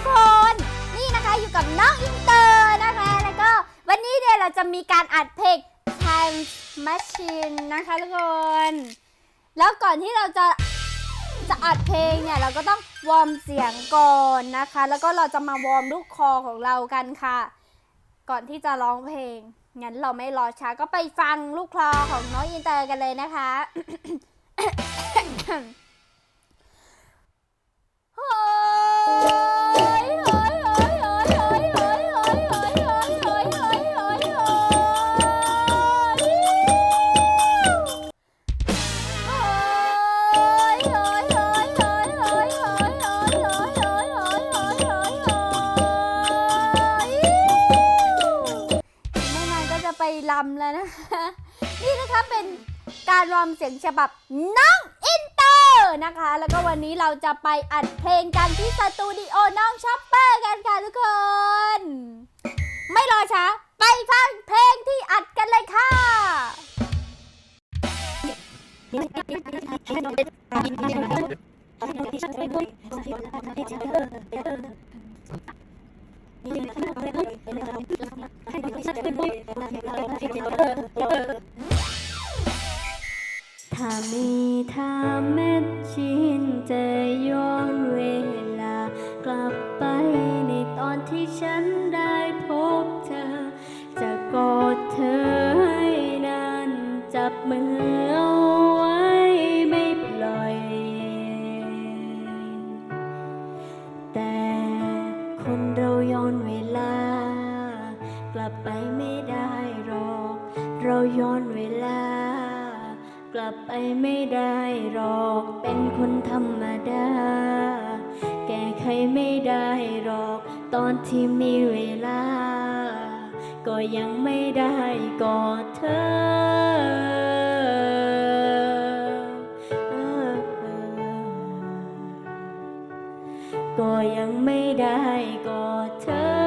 ทุกคน นี่นะคะอยู่กับน้องอินเตอร์นะคะ แล้วก็วันนี้เนี่ยเราจะมีการอัดเพลง Time Machine นะคะทุกคน แล้วก่อนที่เราจะจะอัดเพลงเนี่ยเราก็ต้องวอร์มเสียงก่อนนะคะ แล้วก็เราจะมาวอร์มลูกคอของเรากันค่ะ ก่อนที่จะร้องเพลงงั้นเราไม่รอช้าก็ไปฟังลูกคอของน้องอินเตอร์กันเลยนะคะ ไปลำแล้วนะ นี่นะคะเป็นการรอมเสียงฉบับน้องอินเตอร์นะคะ แล้วก็วันนี้เราจะไปอัดเพลงกันที่สตูดิโอน้องช็อปเปอร์กันค่ะทุกคน ไม่รอช้า ไปฟังเพลงที่อัดกันเลยค่ะ ถ้ามีถ้าแม่ชินจะย้อนเวลา กลับไปในตอนที่ฉันได้พบเธอ จะกอดเธอให้นานจับมือเอาไว้ไม่ปล่อย แต่คนเราย้อนเวลา กลับไปไม่ ย้อนเวลา กลับไปไม่ได้หรอกเป็นคนธรรมดา แก้ไขไม่ได้หรอกตอนที่มีเวลา ก็ยังไม่ได้กอดเธอเออก็ยังไม่ได้กอดเธอ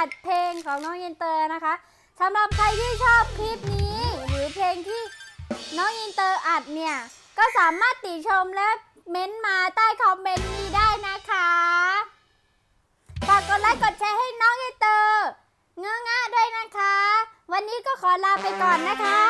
อัดเพลงของน้องอินเตอร์นะคะสำหรับใครที่ชอบคลิปนี้ หรือเพลงที่น้องอินเตอร์อัดเนี่ย ก็สามารถติชมและเม้นต์มาใต้คอมเมนต์นี้ได้นะคะฝากกดไลค์กดแชร์ให้น้องอินเตอร์เงื้อง่าด้วยนะคะ วันนี้ก็ขอลาไปก่อนนะคะ